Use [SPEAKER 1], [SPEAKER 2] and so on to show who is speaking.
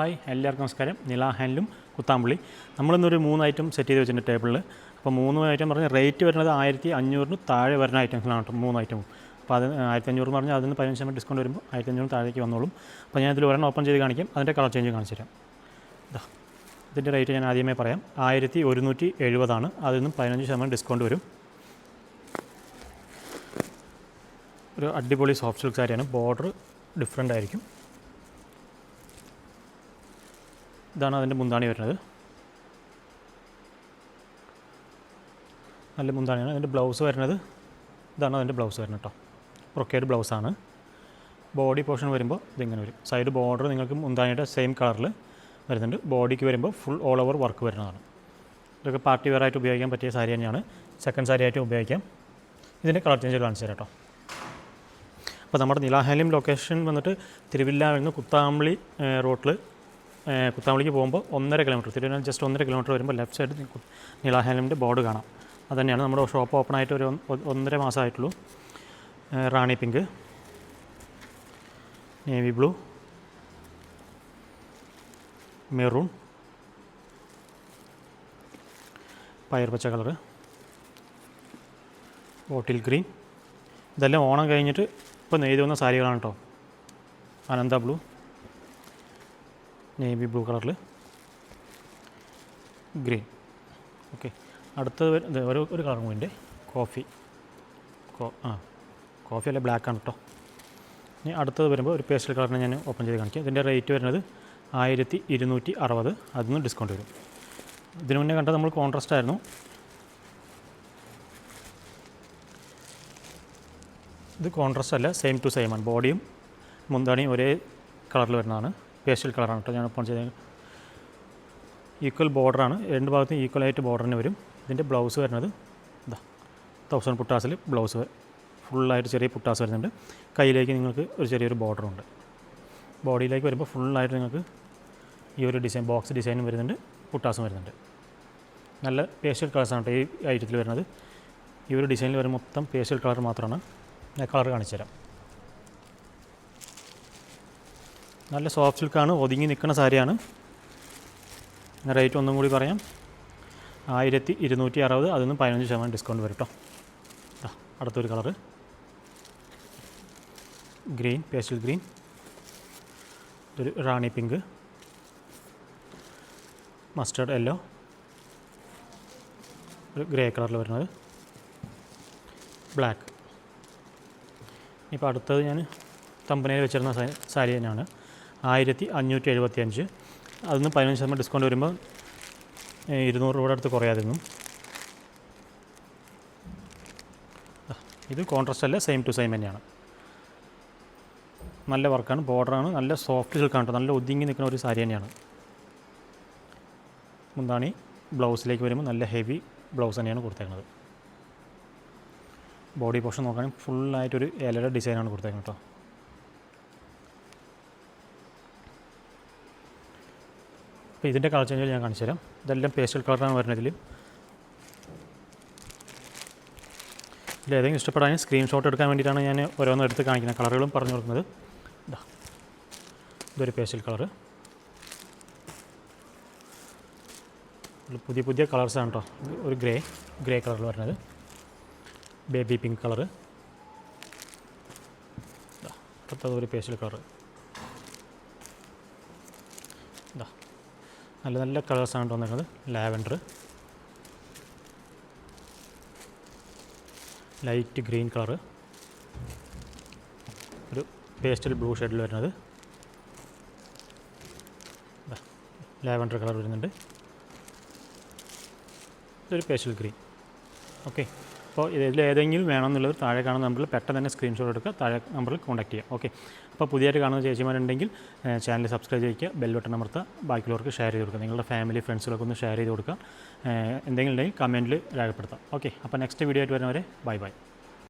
[SPEAKER 1] Hi എല്ലാവർക്കും നമസ്കാരം. നില ഹാൻഡ്ലും കുത്താമ്പുള്ളി നമ്മളിന്നൊരു മൂന്ന് ഐറ്റം സെറ്റ് ചെയ്ത് വെച്ചിട്ടുണ്ട് ടേബിളിൽ അപ്പോൾ മൂന്ന് ഐറ്റം പറഞ്ഞാൽ റേറ്റ് വരുന്നത് ആയിരത്തി അഞ്ഞൂറിന് താഴെ വരുന്ന ഐറ്റംസിലാണ് കേട്ടോ മൂന്ന് ഐറ്റവും അപ്പോൾ അത് ആയിരത്തി അഞ്ഞൂറ് പറഞ്ഞാൽ അതിന് പതിനഞ്ച് ശതമാനം ഡിസ്കൗണ്ട് വരുമ്പോൾ ആയിരത്തി അഞ്ഞൂറ് താഴേക്ക് വന്നോളും. അപ്പോൾ ഞാൻ ഇതിൽ ഒരെണ്ണം ഓപ്പൺ ചെയ്ത് കാണിക്കാം. അതിന്റെ കളർ ചേഞ്ച് കാണിച്ചു തരാം. ഇതാ ഇതിന്റെ റേറ്റ് ഞാൻ ആദ്യമേ പറയാം. ആയിരത്തി ഒരുന്നൂറ്റി എഴുപതാണ് അതിൽ നിന്നും പതിനഞ്ച് ശതമാനം ഡിസ്കൗണ്ട് വരും. ഒരു അടിപൊളി സോഫ്റ്റ് സിൽക്ക് സാരിയാണ് ബോർഡർ ഡിഫറെന്റ് ആയിരിക്കും. ഇതാണ് അതിന്റെ മുന്താണി വരുന്നത്. നല്ല മുന്താണിയാണ്. അതിന്റെ ബ്ലൗസ് വരുന്നത്. ഇതാണ് അതിന്റെ ബ്ലൗസ് വരുന്നത് കേട്ടോ. ബ്രൊക്കേഡ് ബ്ലൗസാണ് ബോഡി പോർഷൻ വരുമ്പോൾ ഇതിങ്ങനെ വരും. സൈഡ് ബോർഡർ നിങ്ങൾക്ക് മുന്താണിയുടെ സെയിം കളറിൽ വരുന്നുണ്ട്. ബോഡിക്ക് വരുമ്പോൾ ഫുൾ ഓൾ ഓവർ വർക്ക് വരുന്നതാണ്. ഇതൊക്കെ പാർട്ടി വെയർ ആയിട്ട് ഉപയോഗിക്കാൻ പറ്റിയ സാരി തന്നെയാണ്. സെക്കൻഡ് സാരി ആയിട്ട് ഉപയോഗിക്കാം. ഇതിന്റെ കളർ ചേഞ്ച് കാണിച്ചു തരാം കേട്ടോ. അപ്പോൾ നമ്മുടെ നിലാഹാലിം ലൊക്കേഷൻ വന്നിട്ട് തിരുവില്ലാവിൽ നിന്ന് കുത്താമ്പളി റോട്ടിൽ കുത്താമ്പളിക്ക് പോകുമ്പോൾ ഒന്നര കിലോമീറ്റർ തിരുവനന്തപുരം ജസ്റ്റ് ഒന്നര കിലോമീറ്റർ വരുമ്പോൾ ലെഫ്റ്റ് സൈഡ് നീളാഹാലിന്റെ ബോർഡ് കാണാം. അത് തന്നെയാണ് നമ്മുടെ ഷോപ്പ് ഓപ്പൺ ആയിട്ട് ഒരു ഒന്ന് ഒന്നര മാസമായിട്ടുള്ളൂ. Rani pink navy blue maroon പയർ പച്ച കളറ് ബോട്ടിൽ ഗ്രീൻ ഇതെല്ലാം ഓണം കഴിഞ്ഞിട്ട് ഇപ്പോൾ നെയ്ത് വന്ന സാരികളാണ് കേട്ടോ അനന്ത ബ്ലൂ നേവി ബ്ലൂ കളറിൽ ഗ്രീൻ. ഓക്കെ. അടുത്തത് ഒരു ഒരു കളർ കൂടി കോഫി. കോ ആ. കോഫി അല്ല ബ്ലാക്ക് ആണ് കേട്ടോ ഇനി അടുത്തത് വരുമ്പോൾ ഒരു പേസ്റ്റൽ കളറിനെ ഞാൻ ഓപ്പൺ ചെയ്ത് കാണിക്കാം. ഇതിന്റെ റേറ്റ് വരുന്നത് ആയിരത്തി ഇരുന്നൂറ്റി അറുപത് അതിൽ നിന്ന് ഡിസ്കൗണ്ട് വരും. ഇതിനു മുന്നേ കണ്ടത് നമ്മൾ കോൺട്രാസ്റ്റ് ആയിരുന്നു. ഇത് കോൺട്രാസ്റ്റ് അല്ല സെയിം ടു സെയിം ആണ്. ബോഡിയും മുന്താണിയും ഒരേ കളറിൽ വരുന്നതാണ്. പേസ്റ്റൽ കളറാണ് കേട്ടോ ഞാൻ ഓപ്പൺ ചെയ്ത് ഈക്വൽ ബോർഡറാണ് രണ്ട് ഭാഗത്തും ഈക്വൽ ആയിട്ട് ബോർഡറിന് വരും. ഇതിന്റെ ബ്ലൗസ് വരുന്നത് ഇതാ തൗസൻഡ് പുട്ടാസിൽ ബ്ലൗസ് ഫുള്ളായിട്ട് ചെറിയ പുട്ടാസ് വരുന്നുണ്ട്. കയ്യിലേക്ക് നിങ്ങൾക്ക് ഒരു ചെറിയൊരു ബോർഡറുണ്ട് ബോഡിയിലേക്ക് വരുമ്പോൾ ഫുള്ളായിട്ട് നിങ്ങൾക്ക് ഈ ഒരു ഡിസൈൻ ബോക്സ് ഡിസൈനും വരുന്നുണ്ട് പുട്ടാസും വരുന്നുണ്ട്. നല്ല പേസ്റ്റൽ കളേഴ്സാണ് കേട്ടോ ഈ ഐറ്റത്തിൽ വരുന്നത്. ഈ ഒരു ഡിസൈനിൽ വരുന്ന മൊത്തം പേസ്റ്റൽ കളർ മാത്രമാണ്. ഞാൻ കളർ കാണിച്ചു തരാം നല്ല സോഫ്റ്റ് സിൽക്കാണ് ഒതുങ്ങി നിൽക്കുന്ന സാരിയാണ്. റേറ്റ് ഒന്നും കൂടി പറയാം. ആയിരത്തി ഇരുന്നൂറ്റി അറുപത് അതൊന്നും പതിനഞ്ച് ശതമാനം ഡിസ്കൗണ്ട് വരും കേട്ടോ അടുത്തൊരു കളർ ഗ്രീൻ പേസ്റ്റൽ ഗ്രീൻ ഒരു റാണി പിങ്ക് മസ്റ്റേർഡ് യെല്ലോ ഒരു ഗ്രേ കളറിൽ വരുന്നത്. ബ്ലാക്ക് ഇപ്പോൾ അടുത്തത് ഞാൻ തമ്പനയിൽ വെച്ചിരുന്ന സാരി തന്നെയാണ്. ആയിരത്തി അഞ്ഞൂറ്റി എഴുപത്തി അഞ്ച് പതിനഞ്ച് ശതമാനം ഡിസ്കൗണ്ട് വരുമ്പോൾ ഇരുന്നൂറ് രൂപയുടെ അടുത്ത് കുറയാതിരുന്നു. ഇത് കോൺട്രാസ്റ്റ് അല്ല സെയിം ടു സെയിം തന്നെയാണ്. നല്ല വർക്കാണ് ബോർഡറാണ് നല്ല സോഫ്റ്റ് സിൽക്കാണ് നല്ല ഒതുങ്ങി നിൽക്കുന്ന ഒരു സാരി തന്നെയാണ്. മുന്താണി ബ്ലൗസിലേക്ക് വരുമ്പോൾ നല്ല ഹെവി ബ്ലൗസ് തന്നെയാണ് കൊടുത്തേക്കുന്നത്. ബോഡി പോർഷൻ നോക്കുകയാണെങ്കിൽ ഫുള്ളായിട്ടൊരു ഇലയുടെ ഡിസൈനാണ് കൊടുത്തേക്കുന്നത് കേട്ടോ അപ്പോൾ ഇതിന്റെ കളർ ചേഞ്ച് ഞാൻ കാണിച്ചു തരാം. ഇതെല്ലാം പേസ്റ്റൽ കളറാണ് വരുന്നത് ഇതിൽ ഏതെങ്കിലും ഇഷ്ടപ്പെടാൻ സ്ക്രീൻഷോട്ട് എടുക്കാൻ വേണ്ടിയിട്ടാണ് ഞാൻ ഓരോന്നും എടുത്ത് കാണിക്കുന്നത്. കളറുകളും പറഞ്ഞു കൊടുക്കുന്നത്. ഇതാ ഇതൊരു പേസ്റ്റൽ കളറ് പുതിയ പുതിയ കളേഴ്സാണ് കേട്ടോ ഒരു ഗ്രേ ഗ്രേ കളറിൽ വരുന്നത്. ബേബി പിങ്ക് കളറ് അടുത്തത് ഒരു പേസ്റ്റൽ കളറ് നല്ല നല്ല കളേഴ്സാണ് വന്നിരുന്നത് ലാവൻഡർ ലൈറ്റ് ഗ്രീൻ കളർ ഒരു പേസ്റ്റൽ ബ്ലൂ ഷെയ്ഡിൽ വരുന്നത്. ലാവൻഡർ കളർ വരുന്നുണ്ട്. ഇതൊരു പേസ്റ്റൽ ഗ്രീൻ ഓക്കെ അപ്പോൾ ഇതിൽ ഏതെങ്കിലും വേണമെന്നുള്ളത് താഴെ കാണുന്ന നമ്പറിൽ പെട്ടെന്ന് തന്നെ സ്ക്രീൻഷോട്ട് എടുക്കുക. താഴെ നമ്പറിൽ കോൺടാക്ട് ചെയ്യുക. ഓക്കെ അപ്പോൾ പുതിയതായിട്ട് കാണുന്ന ചേച്ചിമാരുണ്ടെങ്കിൽ ചാനൽ സബ്സ്ക്രൈബ് ചെയ്യുക ബെൽ ബട്ടൺ അമർത്തുക ബാക്കിയുള്ളവർക്ക് ഷെയർ ചെയ്ത് കൊടുക്കുക. നിങ്ങളുടെ ഫാമിലി ഫ്രണ്ട്സുകളൊക്കെ ഒന്ന് ഷെയർ ചെയ്ത് കൊടുക്കുക. എന്തെങ്കിലും ഉണ്ടെങ്കിൽ കമന്റിൽ രേഖപ്പെടുത്താം. ഓക്കെ അപ്പോൾ നെക്സ്റ്റ് വീഡിയോ ആയിട്ട് വരുന്നവരെ ബൈ ബൈ